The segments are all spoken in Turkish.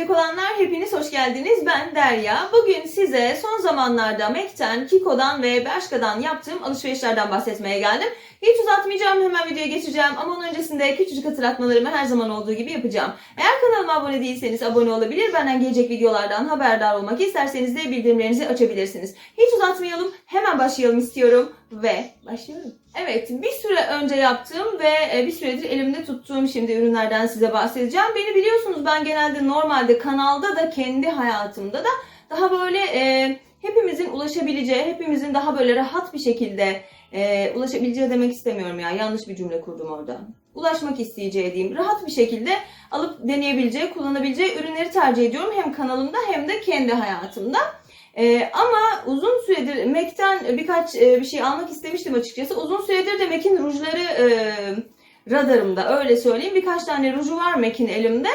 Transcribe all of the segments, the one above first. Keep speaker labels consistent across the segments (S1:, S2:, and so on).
S1: izleyecek olanlar hepiniz hoş geldiniz. Ben Derya. Bugün size son zamanlarda Mac'ten, Kiko'dan ve Bershka'dan yaptığım alışverişlerden bahsetmeye geldim. Hiç uzatmayacağım hemen videoya geçeceğim ama onun öncesinde küçücük hatırlatmalarımı her zaman olduğu gibi yapacağım. Eğer kanalıma abone değilseniz abone olabilir, benden gelecek videolardan haberdar olmak isterseniz de bildirimlerinizi açabilirsiniz. Hiç uzatmayalım, hemen başlayalım istiyorum ve başlıyorum. Evet, bir süre önce yaptığım ve e, bir süredir elimde tuttuğum şimdi ürünlerden size bahsedeceğim. Beni biliyorsunuz ben genelde normalde kanalda da kendi hayatımda da daha böyle e, hepimizin ulaşabileceği, hepimizin daha böyle rahat bir şekilde e, ulaşabileceği demek istemiyorum ya. Yanlış bir cümle kurdum orada. Ulaşmak isteyeceği diyeyim. Rahat bir şekilde alıp deneyebileceği, kullanabileceği ürünleri tercih ediyorum. Hem kanalımda hem de kendi hayatımda. Ee, ama uzun süredir MAC'ten birkaç e, bir şey almak istemiştim açıkçası. Uzun süredir de MAC'in rujları e, radarımda öyle söyleyeyim. Birkaç tane ruju var MAC'in elimde.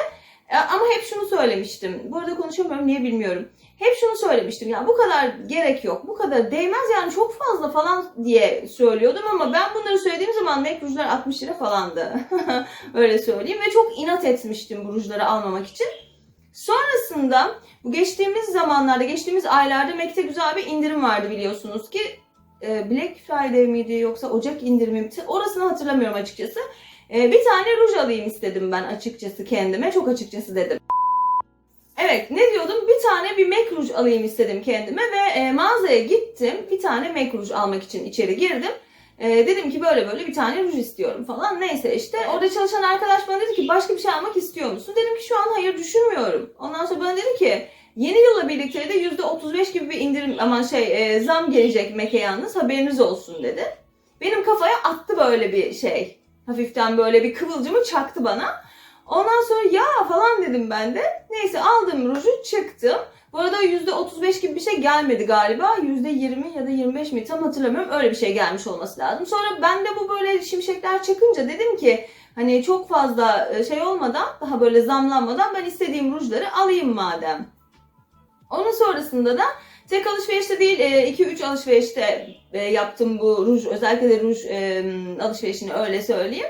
S1: E, ama hep şunu söylemiştim. Bu arada konuşamıyorum niye bilmiyorum. Hep şunu söylemiştim ya bu kadar gerek yok. Bu kadar değmez yani çok fazla falan diye söylüyordum ama ben bunları söylediğim zaman MAC rujlar 60 lira falandı. öyle söyleyeyim ve çok inat etmiştim bu rujları almamak için. Sonrasında bu geçtiğimiz zamanlarda, geçtiğimiz aylarda MAC'te güzel bir indirim vardı biliyorsunuz ki. E, Black Friday miydi yoksa Ocak indirimi miydi? Orasını hatırlamıyorum açıkçası. E, bir tane ruj alayım istedim ben açıkçası kendime. Çok açıkçası dedim. Evet ne diyordum? Bir tane bir MAC ruj alayım istedim kendime ve e, mağazaya gittim. Bir tane MAC ruj almak için içeri girdim. E, dedim ki böyle böyle bir tane ruj istiyorum falan. Neyse işte orada çalışan arkadaş bana dedi ki başka bir şey almak istiyor musun? Dedim ki şu an hayır düşünmüyorum. Ondan sonra bana dedi ki yeni yılla birlikte de %35 gibi bir indirim aman şey e, zam gelecek MAC'e yalnız haberiniz olsun dedi. Benim kafaya attı böyle bir şey. Hafiften böyle bir kıvılcımı çaktı bana. Ondan sonra ya falan dedim ben de. Neyse aldım ruju çıktım. Bu arada %35 gibi bir şey gelmedi galiba. %20 ya da 25 mi tam hatırlamıyorum. Öyle bir şey gelmiş olması lazım. Sonra ben de bu böyle şimşekler çakınca dedim ki hani çok fazla şey olmadan daha böyle zamlanmadan ben istediğim rujları alayım madem. Onun sonrasında da tek alışverişte değil 2-3 alışverişte e, yaptım bu ruj özellikle de ruj e, alışverişini öyle söyleyeyim.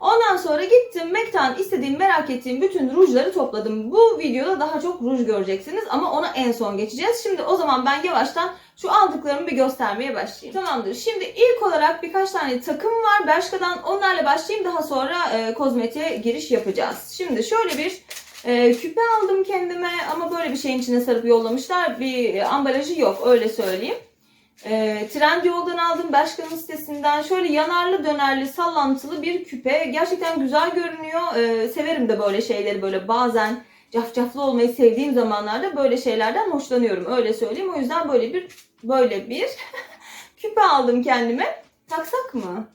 S1: Ondan sonra gittim MAC'ten istediğim merak ettiğim bütün rujları topladım. Bu videoda daha çok ruj göreceksiniz ama ona en son geçeceğiz. Şimdi o zaman ben yavaştan şu aldıklarımı bir göstermeye başlayayım. Tamamdır. Şimdi ilk olarak birkaç tane takım var. Bershka'dan onlarla başlayayım. Daha sonra e, kozmetiğe giriş yapacağız. Şimdi şöyle bir e, küpe aldım kendime ama böyle bir şeyin içine sarıp yollamışlar. Bir e, ambalajı yok öyle söyleyeyim. E, Trendyol'dan aldım Bershka'nın sitesinden. Şöyle yanarlı dönerli sallantılı bir küpe. Gerçekten güzel görünüyor. E, severim de böyle şeyleri böyle bazen cafcaflı olmayı sevdiğim zamanlarda böyle şeylerden hoşlanıyorum. Öyle söyleyeyim. O yüzden böyle bir böyle bir küpe aldım kendime. Taksak mı?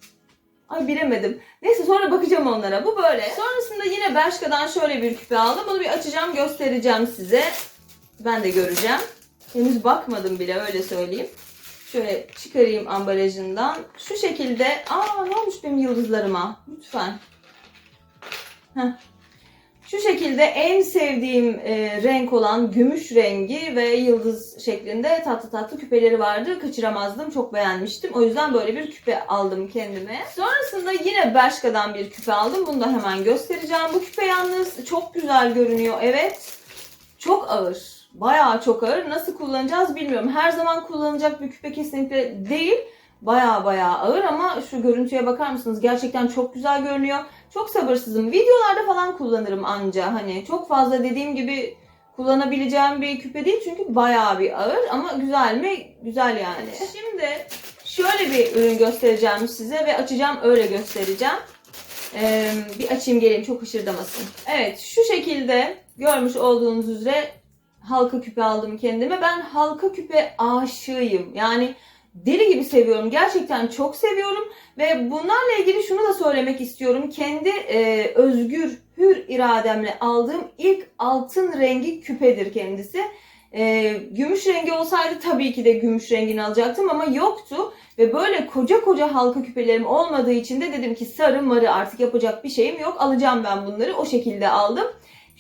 S1: Ay bilemedim. Neyse sonra bakacağım onlara. Bu böyle. Sonrasında yine Bershka'dan şöyle bir küpe aldım. Bunu bir açacağım göstereceğim size. Ben de göreceğim. Henüz bakmadım bile öyle söyleyeyim. Şöyle çıkarayım ambalajından. Şu şekilde. Aa ne olmuş benim yıldızlarıma? Lütfen. Heh. Şu şekilde en sevdiğim e, renk olan gümüş rengi ve yıldız şeklinde tatlı tatlı küpeleri vardı. Kaçıramazdım. Çok beğenmiştim. O yüzden böyle bir küpe aldım kendime. Sonrasında yine Bershka'dan bir küpe aldım. Bunu da hemen göstereceğim. Bu küpe yalnız çok güzel görünüyor. Evet. Çok ağır. Bayağı çok ağır. Nasıl kullanacağız bilmiyorum. Her zaman kullanacak bir küpe kesinlikle değil. Bayağı bayağı ağır ama şu görüntüye bakar mısınız? Gerçekten çok güzel görünüyor. Çok sabırsızım. Videolarda falan kullanırım anca. Hani çok fazla dediğim gibi kullanabileceğim bir küpe değil çünkü bayağı bir ağır ama güzel mi? Güzel yani. Şimdi şöyle bir ürün göstereceğim size ve açacağım öyle göstereceğim. Ee, bir açayım geleyim çok hışırdamasın. Evet şu şekilde görmüş olduğunuz üzere halka küpe aldım kendime. Ben halka küpe aşığıyım. Yani deli gibi seviyorum. Gerçekten çok seviyorum. Ve bunlarla ilgili şunu da söylemek istiyorum. Kendi e, özgür, hür irademle aldığım ilk altın rengi küpedir kendisi. E, gümüş rengi olsaydı tabii ki de gümüş rengini alacaktım ama yoktu. Ve böyle koca koca halka küpelerim olmadığı için de dedim ki sarı marı artık yapacak bir şeyim yok. Alacağım ben bunları. O şekilde aldım.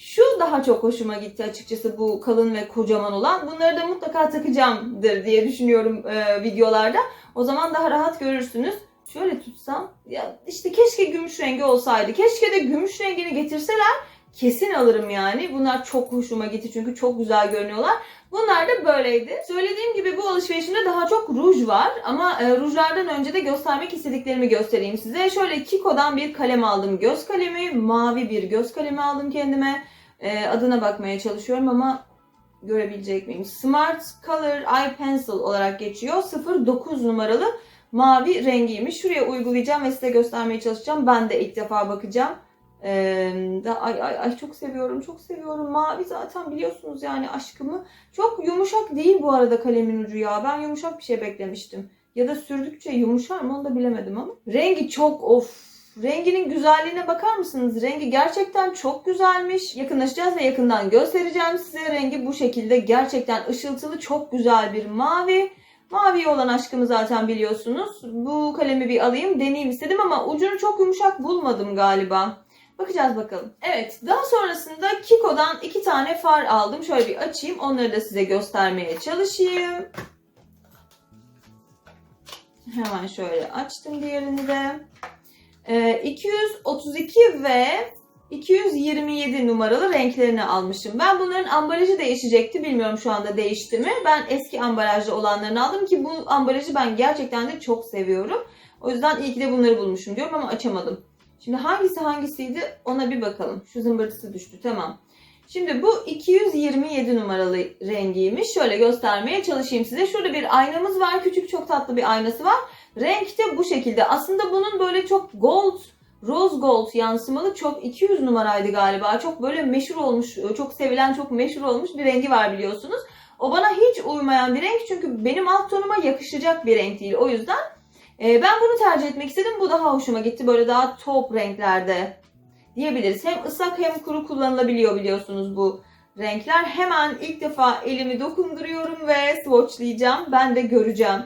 S1: Şu daha çok hoşuma gitti açıkçası bu kalın ve kocaman olan. Bunları da mutlaka takacağımdır diye düşünüyorum e, videolarda. O zaman daha rahat görürsünüz. Şöyle tutsam ya işte keşke gümüş rengi olsaydı. Keşke de gümüş rengini getirseler kesin alırım yani. Bunlar çok hoşuma gitti çünkü çok güzel görünüyorlar. Bunlar da böyleydi. Söylediğim gibi bu alışverişimde daha çok ruj var ama e, rujlardan önce de göstermek istediklerimi göstereyim size. Şöyle Kiko'dan bir kalem aldım. Göz kalemi, mavi bir göz kalemi aldım kendime. E, adına bakmaya çalışıyorum ama görebilecek miyim? Smart Color Eye Pencil olarak geçiyor. 09 numaralı mavi rengiymiş. Şuraya uygulayacağım ve size göstermeye çalışacağım. Ben de ilk defa bakacağım. Ee, da, ay, ay, ay çok seviyorum, çok seviyorum. Mavi zaten biliyorsunuz yani aşkımı. Çok yumuşak değil bu arada kalemin ucu ya. Ben yumuşak bir şey beklemiştim. Ya da sürdükçe yumuşar mı onu da bilemedim ama. Rengi çok of. Renginin güzelliğine bakar mısınız? Rengi gerçekten çok güzelmiş. Yakınlaşacağız ve yakından göstereceğim size. Rengi bu şekilde gerçekten ışıltılı çok güzel bir mavi. Mavi olan aşkımı zaten biliyorsunuz. Bu kalemi bir alayım deneyeyim istedim ama ucunu çok yumuşak bulmadım galiba. Bakacağız bakalım. Evet daha sonrasında Kiko'dan iki tane far aldım. Şöyle bir açayım onları da size göstermeye çalışayım. Hemen şöyle açtım diğerini de. Ee, 232 ve 227 numaralı renklerini almışım. Ben bunların ambalajı değişecekti. Bilmiyorum şu anda değişti mi. Ben eski ambalajlı olanlarını aldım ki bu ambalajı ben gerçekten de çok seviyorum. O yüzden iyi ki de bunları bulmuşum diyorum ama açamadım. Şimdi hangisi hangisiydi ona bir bakalım. Şu zımbırtısı düştü tamam. Şimdi bu 227 numaralı rengiymiş. Şöyle göstermeye çalışayım size. Şurada bir aynamız var. Küçük çok tatlı bir aynası var. Renk de bu şekilde. Aslında bunun böyle çok gold, rose gold yansımalı çok 200 numaraydı galiba. Çok böyle meşhur olmuş, çok sevilen, çok meşhur olmuş bir rengi var biliyorsunuz. O bana hiç uymayan bir renk çünkü benim alt tonuma yakışacak bir renk değil. O yüzden e, ben bunu tercih etmek istedim. Bu daha hoşuma gitti. Böyle daha top renklerde diyebiliriz. Hem ıslak hem kuru kullanılabiliyor biliyorsunuz bu renkler. Hemen ilk defa elimi dokunduruyorum ve swatchlayacağım. Ben de göreceğim.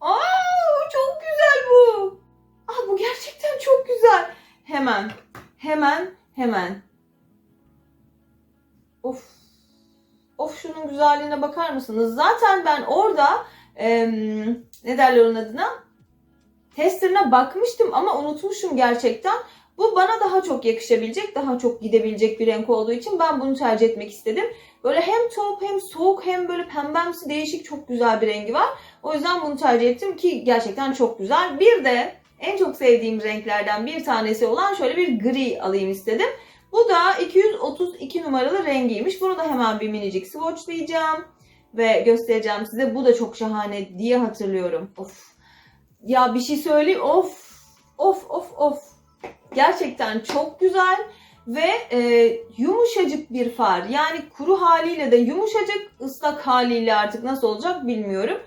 S1: Aa, çok güzel bu. Aa, bu gerçekten çok güzel. Hemen, hemen, hemen. Of. Of şunun güzelliğine bakar mısınız? Zaten ben orada e, ne derler onun adına? Testerine bakmıştım ama unutmuşum gerçekten. Bu bana daha çok yakışabilecek, daha çok gidebilecek bir renk olduğu için ben bunu tercih etmek istedim. Böyle hem top hem soğuk hem böyle pembemsi değişik çok güzel bir rengi var. O yüzden bunu tercih ettim ki gerçekten çok güzel. Bir de en çok sevdiğim renklerden bir tanesi olan şöyle bir gri alayım istedim. Bu da 232 numaralı rengiymiş. Bunu da hemen bir minicik swatchlayacağım ve göstereceğim size. Bu da çok şahane diye hatırlıyorum. Of. Ya bir şey söyleyeyim. Of. Of of of. Gerçekten çok güzel ve e, yumuşacık bir far. Yani kuru haliyle de yumuşacık, ıslak haliyle artık nasıl olacak bilmiyorum.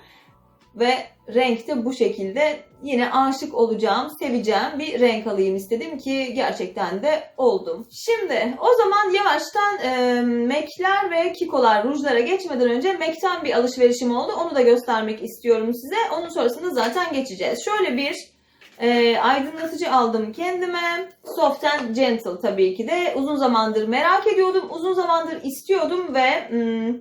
S1: Ve renk de bu şekilde yine aşık olacağım, seveceğim bir renk alayım istedim ki gerçekten de oldum. Şimdi o zaman yavaştan e, MAC'ler ve Kiko'lar rujlara geçmeden önce MAC'ten bir alışverişim oldu. Onu da göstermek istiyorum size. Onun sonrasında zaten geçeceğiz. Şöyle bir e, aydınlatıcı aldım kendime. Soft and Gentle tabii ki de. Uzun zamandır merak ediyordum. Uzun zamandır istiyordum ve hmm,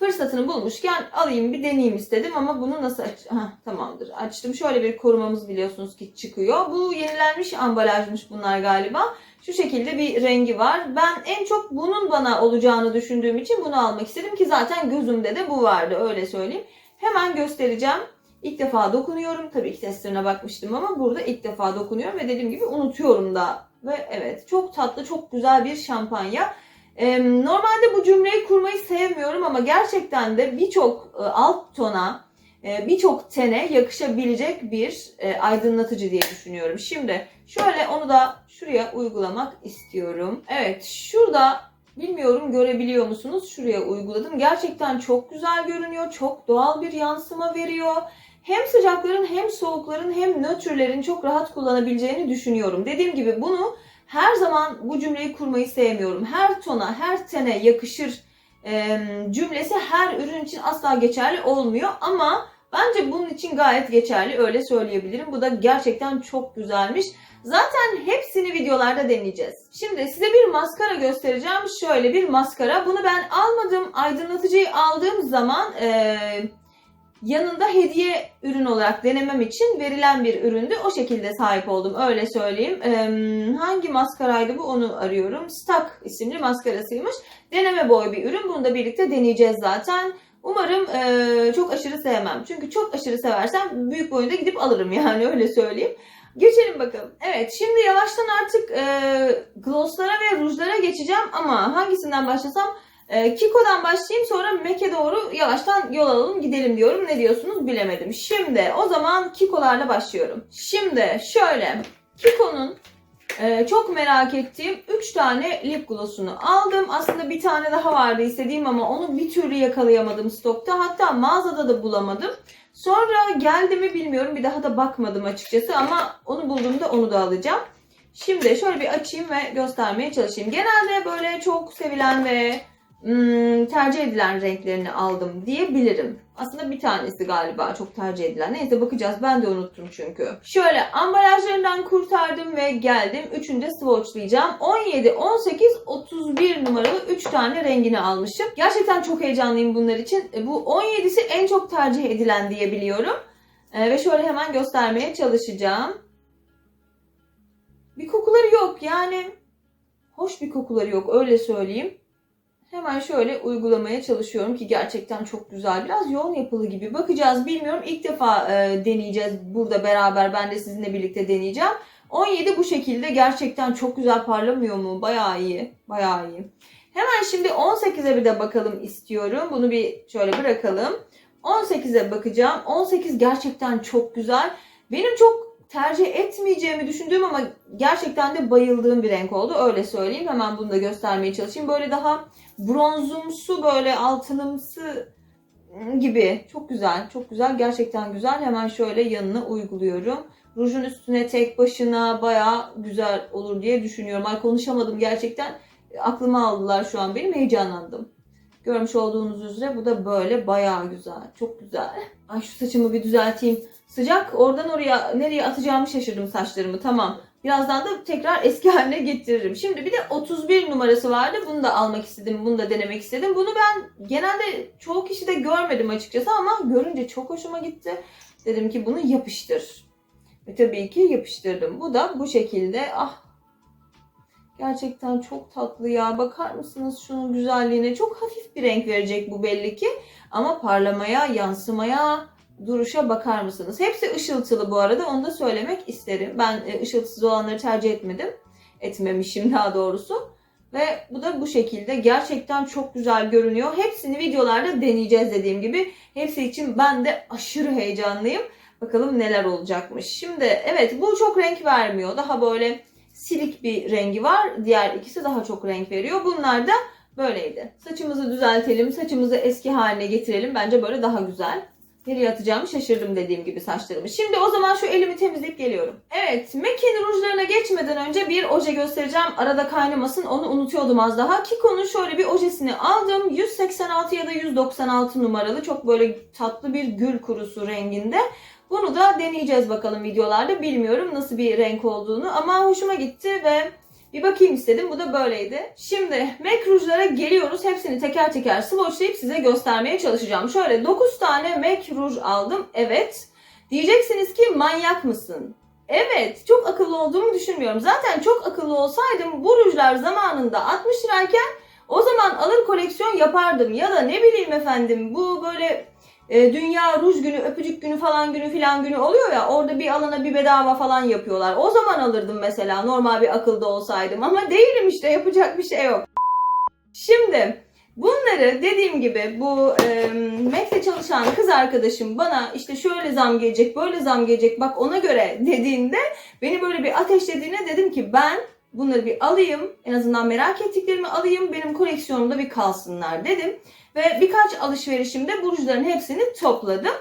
S1: fırsatını bulmuşken alayım bir deneyeyim istedim ama bunu nasıl aç... Heh, tamamdır açtım. Şöyle bir korumamız biliyorsunuz ki çıkıyor. Bu yenilenmiş ambalajmış bunlar galiba. Şu şekilde bir rengi var. Ben en çok bunun bana olacağını düşündüğüm için bunu almak istedim ki zaten gözümde de bu vardı öyle söyleyeyim. Hemen göstereceğim. İlk defa dokunuyorum. Tabii ki testlerine bakmıştım ama burada ilk defa dokunuyorum ve dediğim gibi unutuyorum da. Ve evet çok tatlı, çok güzel bir şampanya. Normalde bu cümleyi kurmayı sevmiyorum ama gerçekten de birçok e, alt tona, e, birçok tene yakışabilecek bir e, aydınlatıcı diye düşünüyorum. Şimdi şöyle onu da şuraya uygulamak istiyorum. Evet şurada bilmiyorum görebiliyor musunuz? Şuraya uyguladım. Gerçekten çok güzel görünüyor. Çok doğal bir yansıma veriyor hem sıcakların hem soğukların hem nötrlerin çok rahat kullanabileceğini düşünüyorum. Dediğim gibi bunu her zaman bu cümleyi kurmayı sevmiyorum. Her tona, her tene yakışır e, cümlesi her ürün için asla geçerli olmuyor ama bence bunun için gayet geçerli öyle söyleyebilirim. Bu da gerçekten çok güzelmiş. Zaten hepsini videolarda deneyeceğiz. Şimdi size bir maskara göstereceğim. Şöyle bir maskara. Bunu ben almadım. Aydınlatıcıyı aldığım zaman e, yanında hediye ürün olarak denemem için verilen bir üründü. O şekilde sahip oldum öyle söyleyeyim. Ee, hangi maskaraydı bu onu arıyorum. Stack isimli maskarasıymış. Deneme boy bir ürün. Bunu da birlikte deneyeceğiz zaten. Umarım e, çok aşırı sevmem. Çünkü çok aşırı seversem büyük boyunda gidip alırım yani öyle söyleyeyim. Geçelim bakalım. Evet şimdi yavaştan artık e, glosslara ve rujlara geçeceğim ama hangisinden başlasam e, Kiko'dan başlayayım sonra MAC'e doğru yavaştan yol alalım gidelim diyorum. Ne diyorsunuz bilemedim. Şimdi o zaman Kiko'larla başlıyorum. Şimdi şöyle Kiko'nun ee, çok merak ettiğim 3 tane lip gloss'unu aldım. Aslında bir tane daha vardı istediğim ama onu bir türlü yakalayamadım stokta. Hatta mağazada da bulamadım. Sonra geldi mi bilmiyorum. Bir daha da bakmadım açıkçası ama onu bulduğumda onu da alacağım. Şimdi şöyle bir açayım ve göstermeye çalışayım. Genelde böyle çok sevilen ve hmm, tercih edilen renklerini aldım diyebilirim. Aslında bir tanesi galiba çok tercih edilen. Neyse bakacağız. Ben de unuttum çünkü. Şöyle ambalajlarından kurtardım ve geldim. Üçünde swatchlayacağım. 17, 18, 31 numaralı 3 tane rengini almışım. Gerçekten çok heyecanlıyım bunlar için. E, Bu 17'si en çok tercih edilen diyebiliyorum. Ee, ve şöyle hemen göstermeye çalışacağım. Bir kokuları yok yani. Hoş bir kokuları yok öyle söyleyeyim. Hemen şöyle uygulamaya çalışıyorum ki gerçekten çok güzel. Biraz yoğun yapılı gibi. Bakacağız bilmiyorum. İlk defa e, deneyeceğiz burada beraber. Ben de sizinle birlikte deneyeceğim. 17 bu şekilde gerçekten çok güzel parlamıyor mu? Bayağı iyi. Bayağı iyi. Hemen şimdi 18'e bir de bakalım istiyorum. Bunu bir şöyle bırakalım. 18'e bakacağım. 18 gerçekten çok güzel. Benim çok tercih etmeyeceğimi düşündüğüm ama gerçekten de bayıldığım bir renk oldu. Öyle söyleyeyim. Hemen bunu da göstermeye çalışayım. Böyle daha bronzumsu böyle altınımsı gibi. Çok güzel. Çok güzel. Gerçekten güzel. Hemen şöyle yanına uyguluyorum. Rujun üstüne tek başına baya güzel olur diye düşünüyorum. Ay konuşamadım gerçekten. Aklıma aldılar şu an benim. Heyecanlandım. Görmüş olduğunuz üzere bu da böyle baya güzel. Çok güzel. Ay şu saçımı bir düzelteyim. Sıcak oradan oraya nereye atacağımı şaşırdım saçlarımı. Tamam. Birazdan da tekrar eski haline getiririm. Şimdi bir de 31 numarası vardı. Bunu da almak istedim. Bunu da denemek istedim. Bunu ben genelde çoğu kişide görmedim açıkçası ama görünce çok hoşuma gitti. Dedim ki bunu yapıştır. Ve tabii ki yapıştırdım. Bu da bu şekilde. Ah Gerçekten çok tatlı ya. Bakar mısınız şunun güzelliğine? Çok hafif bir renk verecek bu belli ki. Ama parlamaya, yansımaya, duruşa bakar mısınız? Hepsi ışıltılı bu arada. Onu da söylemek isterim. Ben e, ışıltısız olanları tercih etmedim. Etmemişim daha doğrusu. Ve bu da bu şekilde. Gerçekten çok güzel görünüyor. Hepsini videolarda deneyeceğiz dediğim gibi. Hepsi için ben de aşırı heyecanlıyım. Bakalım neler olacakmış. Şimdi evet bu çok renk vermiyor. Daha böyle silik bir rengi var. Diğer ikisi daha çok renk veriyor. Bunlar da böyleydi. Saçımızı düzeltelim. Saçımızı eski haline getirelim. Bence böyle daha güzel. Nereye atacağımı şaşırdım dediğim gibi saçlarımı. Şimdi o zaman şu elimi temizleyip geliyorum. Evet, MAC'in rujlarına geçmeden önce bir oje göstereceğim. Arada kaynamasın onu unutuyordum az daha. Kiko'nun şöyle bir ojesini aldım. 186 ya da 196 numaralı. Çok böyle tatlı bir gül kurusu renginde. Bunu da deneyeceğiz bakalım videolarda. Bilmiyorum nasıl bir renk olduğunu ama hoşuma gitti ve bir bakayım istedim. Bu da böyleydi. Şimdi MAC rujlara geliyoruz. Hepsini teker teker swatchlayıp size göstermeye çalışacağım. Şöyle 9 tane MAC ruj aldım. Evet. Diyeceksiniz ki manyak mısın? Evet, çok akıllı olduğumu düşünmüyorum. Zaten çok akıllı olsaydım bu rujlar zamanında 60 lirayken o zaman alır koleksiyon yapardım. Ya da ne bileyim efendim bu böyle e, Dünya Ruj Günü, Öpücük Günü falan günü filan günü oluyor ya orada bir alana bir bedava falan yapıyorlar. O zaman alırdım mesela normal bir akılda olsaydım ama değilim işte yapacak bir şey yok. Şimdi bunları dediğim gibi bu e, Mac'te çalışan kız arkadaşım bana işte şöyle zam gelecek böyle zam gelecek bak ona göre dediğinde beni böyle bir ateşlediğine dedim ki ben bunları bir alayım en azından merak ettiklerimi alayım benim koleksiyonumda bir kalsınlar dedim. Ve birkaç alışverişimde bu rujların hepsini topladım.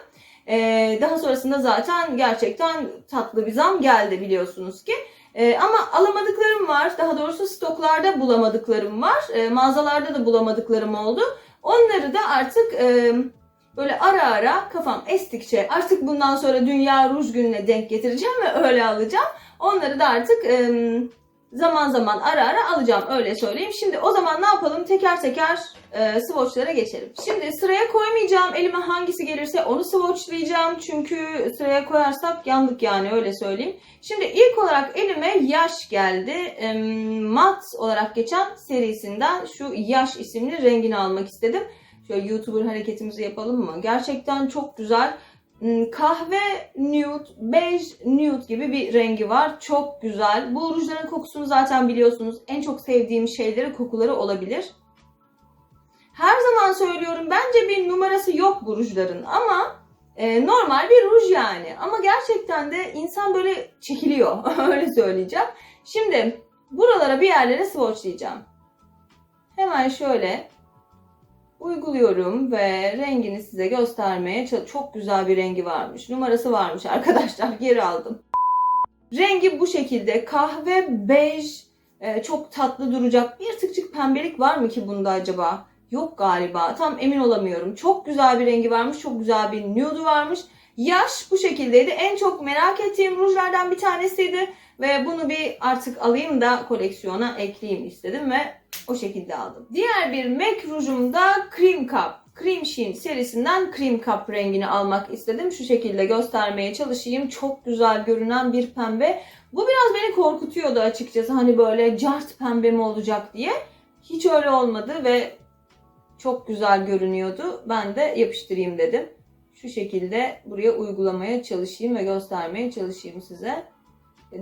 S1: Ee, daha sonrasında zaten gerçekten tatlı bir zam geldi biliyorsunuz ki. Ee, ama alamadıklarım var. Daha doğrusu stoklarda bulamadıklarım var. Ee, mağazalarda da bulamadıklarım oldu. Onları da artık e, böyle ara ara kafam estikçe artık bundan sonra Dünya Ruj Günü'ne denk getireceğim ve öyle alacağım. Onları da artık e, zaman zaman ara ara alacağım öyle söyleyeyim. Şimdi o zaman ne yapalım? Teker teker e, swatchlara geçelim. Şimdi sıraya koymayacağım. Elime hangisi gelirse onu swatchlayacağım. Çünkü sıraya koyarsak yandık yani öyle söyleyeyim. Şimdi ilk olarak elime yaş geldi. E, mat olarak geçen serisinden şu yaş isimli rengini almak istedim. Şöyle YouTuber hareketimizi yapalım mı? Gerçekten çok güzel. Hmm, Kahve nude, bej nude gibi bir rengi var. Çok güzel. Bu rujların kokusunu zaten biliyorsunuz. En çok sevdiğim şeyleri kokuları olabilir. Her zaman söylüyorum bence bir numarası yok bu rujların ama e, normal bir ruj yani. Ama gerçekten de insan böyle çekiliyor. Öyle söyleyeceğim. Şimdi buralara bir yerlere swatchlayacağım. Hemen şöyle uyguluyorum ve rengini size göstermeye çok güzel bir rengi varmış. Numarası varmış arkadaşlar. Geri aldım. Rengi bu şekilde kahve bej e, çok tatlı duracak. Bir tıkçık pembelik var mı ki bunda acaba? Yok galiba. Tam emin olamıyorum. Çok güzel bir rengi varmış. Çok güzel bir nude varmış. Yaş bu şekildeydi. En çok merak ettiğim rujlardan bir tanesiydi. Ve bunu bir artık alayım da koleksiyona ekleyeyim istedim ve o şekilde aldım. Diğer bir MAC rujum da Cream Cup. Cream Sheen serisinden Cream Cup rengini almak istedim. Şu şekilde göstermeye çalışayım. Çok güzel görünen bir pembe. Bu biraz beni korkutuyordu açıkçası. Hani böyle cart pembe mi olacak diye. Hiç öyle olmadı ve çok güzel görünüyordu. Ben de yapıştırayım dedim. Şu şekilde buraya uygulamaya çalışayım ve göstermeye çalışayım size.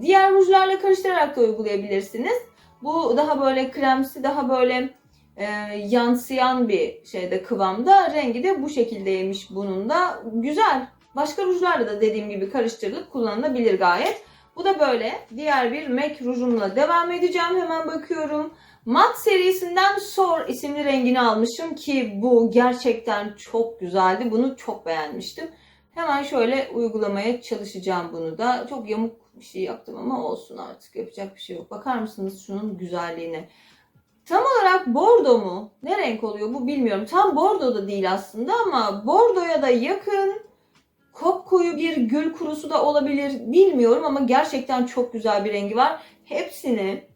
S1: Diğer rujlarla karıştırarak da uygulayabilirsiniz. Bu daha böyle kremsi, daha böyle e, yansıyan bir şeyde kıvamda. Rengi de bu şekildeymiş bunun da. Güzel. Başka rujlarla da dediğim gibi karıştırılıp kullanılabilir gayet. Bu da böyle. Diğer bir MAC rujumla devam edeceğim. Hemen bakıyorum. Mat serisinden Sor isimli rengini almışım ki bu gerçekten çok güzeldi. Bunu çok beğenmiştim. Hemen şöyle uygulamaya çalışacağım bunu da. Çok yamuk bir şey yaptım ama olsun artık. Yapacak bir şey yok. Bakar mısınız şunun güzelliğine? Tam olarak bordo mu? Ne renk oluyor bu bilmiyorum. Tam bordo da değil aslında ama bordoya da yakın kopkoyu bir gül kurusu da olabilir. Bilmiyorum ama gerçekten çok güzel bir rengi var. Hepsini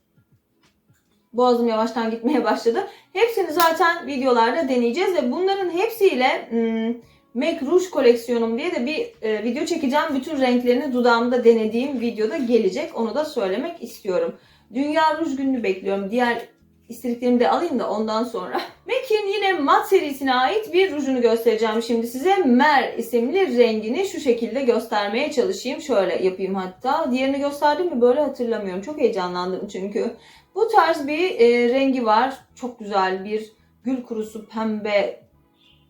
S1: boğazım yavaştan gitmeye başladı. Hepsini zaten videolarda deneyeceğiz ve bunların hepsiyle hmm, MAC Rouge koleksiyonum diye de bir e, video çekeceğim. Bütün renklerini dudağımda denediğim videoda gelecek. Onu da söylemek istiyorum. Dünya Ruj gününü bekliyorum. Diğer istediklerimi de alayım da ondan sonra. MAC'in yine mat serisine ait bir rujunu göstereceğim şimdi size. Mer isimli rengini şu şekilde göstermeye çalışayım. Şöyle yapayım hatta. Diğerini gösterdim mi böyle hatırlamıyorum. Çok heyecanlandım çünkü. Bu tarz bir e, rengi var. Çok güzel bir gül kurusu pembe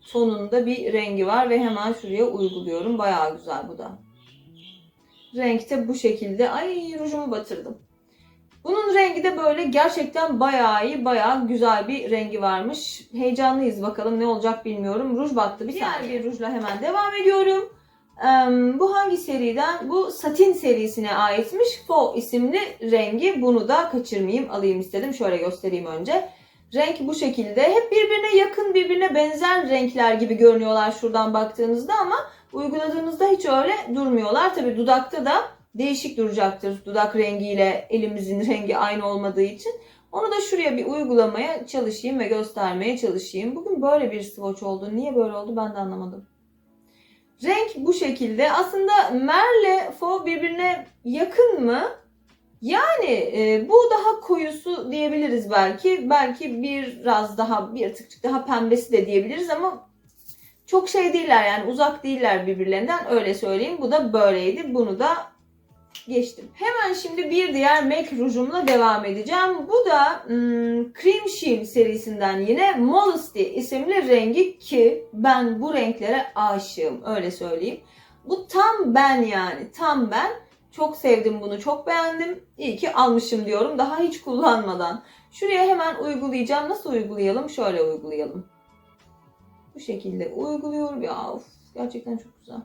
S1: sonunda bir rengi var ve hemen şuraya uyguluyorum. Bayağı güzel bu da. Renkte bu şekilde. Ay rujumu batırdım. Bunun rengi de böyle gerçekten bayağı iyi, bayağı güzel bir rengi varmış. Heyecanlıyız bakalım ne olacak bilmiyorum. Ruj battı. Bir diğer bir rujla hemen devam ediyorum. Ee, bu hangi seriden? Bu Satin serisine aitmiş. Faux isimli rengi. Bunu da kaçırmayayım, alayım istedim. Şöyle göstereyim önce. Renk bu şekilde. Hep birbirine yakın, birbirine benzer renkler gibi görünüyorlar şuradan baktığınızda ama uyguladığınızda hiç öyle durmuyorlar. Tabi dudakta da değişik duracaktır. Dudak rengiyle elimizin rengi aynı olmadığı için. Onu da şuraya bir uygulamaya çalışayım ve göstermeye çalışayım. Bugün böyle bir swatch oldu. Niye böyle oldu ben de anlamadım. Renk bu şekilde. Aslında Merle Faux birbirine yakın mı? Yani e, bu daha koyusu diyebiliriz belki. Belki biraz daha bir tık daha pembesi de diyebiliriz ama çok şey değiller yani uzak değiller birbirlerinden öyle söyleyeyim. Bu da böyleydi. Bunu da geçtim. Hemen şimdi bir diğer MAC rujumla devam edeceğim. Bu da hmm, Cream Sheen serisinden yine Modesty isimli rengi ki ben bu renklere aşığım öyle söyleyeyim. Bu tam ben yani tam ben. Çok sevdim bunu, çok beğendim. İyi ki almışım diyorum daha hiç kullanmadan. Şuraya hemen uygulayacağım. Nasıl uygulayalım? Şöyle uygulayalım. Bu şekilde uyguluyorum. Ya of, gerçekten çok güzel.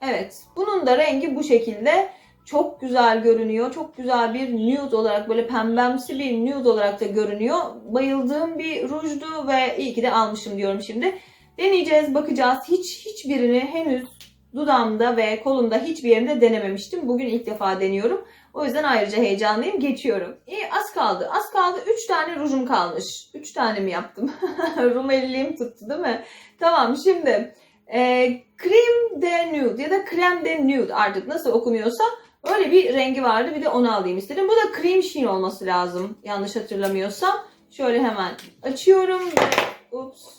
S1: Evet, bunun da rengi bu şekilde. Çok güzel görünüyor. Çok güzel bir nude olarak böyle pembemsi bir nude olarak da görünüyor. Bayıldığım bir rujdu ve iyi ki de almışım diyorum şimdi. Deneyeceğiz, bakacağız. Hiç hiçbirini henüz dudağımda ve kolumda hiçbir yerimde denememiştim. Bugün ilk defa deniyorum. O yüzden ayrıca heyecanlıyım. Geçiyorum. İyi az kaldı. Az kaldı. 3 tane rujum kalmış. 3 tane mi yaptım? Rumeliğim tuttu değil mi? Tamam şimdi e, Cream de Nude ya da Creme de Nude artık nasıl okunuyorsa öyle bir rengi vardı. Bir de onu alayım istedim. Bu da Cream Sheen olması lazım. Yanlış hatırlamıyorsam. Şöyle hemen açıyorum. Ups.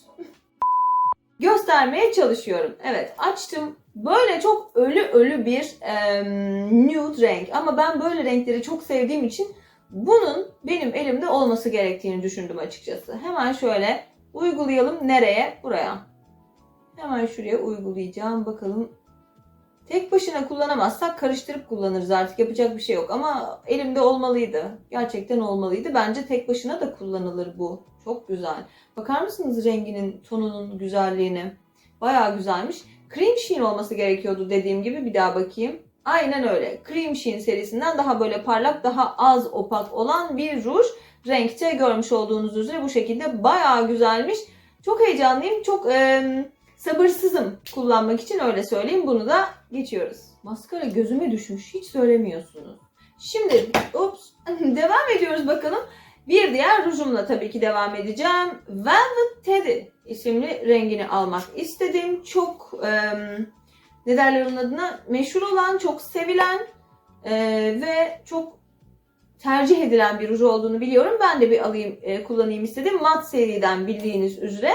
S1: Göstermeye çalışıyorum. Evet açtım. Böyle çok ölü ölü bir e, nude renk. Ama ben böyle renkleri çok sevdiğim için bunun benim elimde olması gerektiğini düşündüm açıkçası. Hemen şöyle uygulayalım. Nereye? Buraya. Hemen şuraya uygulayacağım. Bakalım. Tek başına kullanamazsak karıştırıp kullanırız artık. Yapacak bir şey yok. Ama elimde olmalıydı. Gerçekten olmalıydı. Bence tek başına da kullanılır bu. Çok güzel. Bakar mısınız renginin, tonunun güzelliğine? Bayağı güzelmiş. Cream Sheen olması gerekiyordu dediğim gibi. Bir daha bakayım. Aynen öyle. Cream Sheen serisinden daha böyle parlak, daha az opak olan bir ruj. Renkte görmüş olduğunuz üzere bu şekilde bayağı güzelmiş. Çok heyecanlıyım. Çok eee, sabırsızım kullanmak için öyle söyleyeyim. Bunu da geçiyoruz. Maskara gözüme düşmüş. Hiç söylemiyorsunuz. Şimdi ups devam ediyoruz bakalım. Bir diğer rujumla tabii ki devam edeceğim. Velvet Teddy isimli rengini almak istedim. Çok eee, ne derler onun adına meşhur olan, çok sevilen eee, ve çok tercih edilen bir ruj olduğunu biliyorum. Ben de bir alayım, e, kullanayım istedim. Mat seriden bildiğiniz üzere.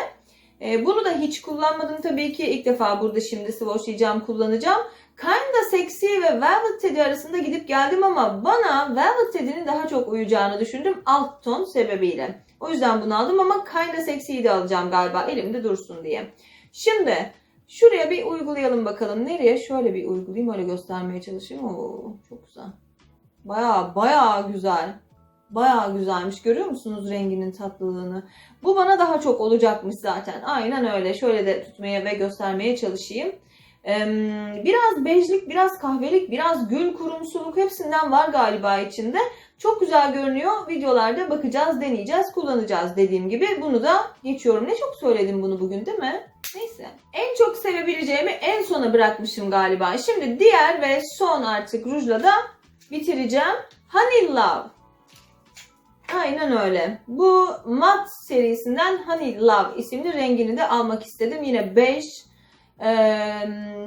S1: E, bunu da hiç kullanmadım tabii ki. İlk defa burada şimdi swatchlayacağım, kullanacağım. Kinda Sexy ve Velvet Teddy arasında gidip geldim ama bana Velvet Teddy'nin daha çok uyacağını düşündüm alt ton sebebiyle. O yüzden bunu aldım ama Kinda Sexy'yi de alacağım galiba elimde dursun diye. Şimdi şuraya bir uygulayalım bakalım. Nereye? Şöyle bir uygulayayım öyle göstermeye çalışayım. Oo, çok güzel. Baya baya güzel. Baya güzelmiş. Görüyor musunuz renginin tatlılığını? Bu bana daha çok olacakmış zaten. Aynen öyle. Şöyle de tutmaya ve göstermeye çalışayım. Biraz bejlik, biraz kahvelik, biraz gül kurumsuluk hepsinden var galiba içinde. Çok güzel görünüyor. Videolarda bakacağız, deneyeceğiz, kullanacağız dediğim gibi. Bunu da geçiyorum. Ne çok söyledim bunu bugün değil mi? Neyse. En çok sevebileceğimi en sona bırakmışım galiba. Şimdi diğer ve son artık rujla da bitireceğim. Honey Love. Aynen öyle. Bu mat serisinden Honey Love isimli rengini de almak istedim. Yine bej, e,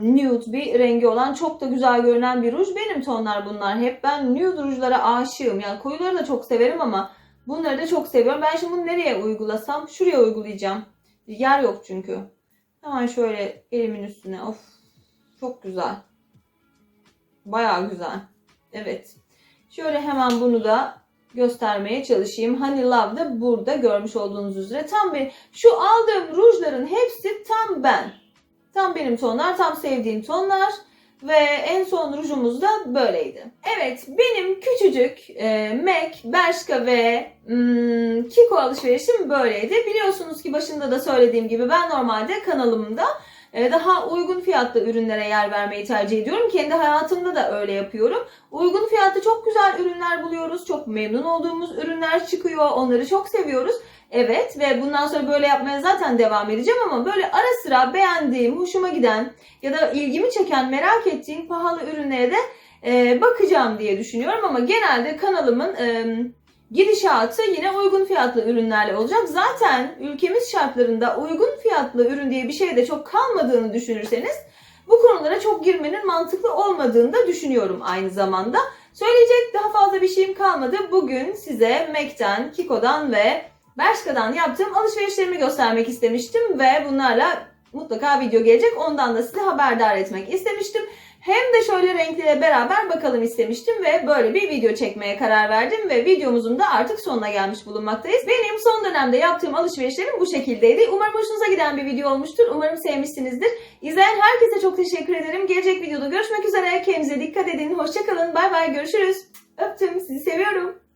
S1: nude bir rengi olan çok da güzel görünen bir ruj. Benim tonlar bunlar hep. Ben nude rujlara aşığım. Yani koyuları da çok severim ama bunları da çok seviyorum. Ben şimdi bunu nereye uygulasam? Şuraya uygulayacağım. Yer yok çünkü. Hemen şöyle elimin üstüne. Of. Çok güzel. Bayağı güzel. Evet. Şöyle hemen bunu da göstermeye çalışayım. Honey Love da burada görmüş olduğunuz üzere tam bir şu aldığım rujların hepsi tam ben. Tam benim tonlar, tam sevdiğim tonlar ve en son rujumuz da böyleydi. Evet, benim küçücük e, MAC, Bershka ve hmm, Kiko alışverişim böyleydi. Biliyorsunuz ki başında da söylediğim gibi ben normalde kanalımda e, daha uygun fiyatlı ürünlere yer vermeyi tercih ediyorum. Kendi hayatımda da öyle yapıyorum. Uygun fiyatlı çok güzel ürünler buluyoruz. Çok memnun olduğumuz ürünler çıkıyor. Onları çok seviyoruz. Evet ve bundan sonra böyle yapmaya zaten devam edeceğim ama böyle ara sıra beğendiğim, hoşuma giden ya da ilgimi çeken, merak ettiğim pahalı ürünlere de e, bakacağım diye düşünüyorum ama genelde kanalımın e, gidişatı yine uygun fiyatlı ürünlerle olacak. Zaten ülkemiz şartlarında uygun fiyatlı ürün diye bir şey de çok kalmadığını düşünürseniz bu konulara çok girmenin mantıklı olmadığını da düşünüyorum aynı zamanda. Söyleyecek daha fazla bir şeyim kalmadı. Bugün size MAC'ten, Kiko'dan ve Bershka'dan yaptığım alışverişlerimi göstermek istemiştim ve bunlarla mutlaka video gelecek. Ondan da sizi haberdar etmek istemiştim. Hem de şöyle renkliyle beraber bakalım istemiştim ve böyle bir video çekmeye karar verdim ve videomuzun da artık sonuna gelmiş bulunmaktayız. Benim son dönemde yaptığım alışverişlerim bu şekildeydi. Umarım hoşunuza giden bir video olmuştur. Umarım sevmişsinizdir. İzleyen herkese çok teşekkür ederim. Gelecek videoda görüşmek üzere. Kendinize dikkat edin. Hoşçakalın. Bay bay. Görüşürüz. Öptüm. Sizi seviyorum.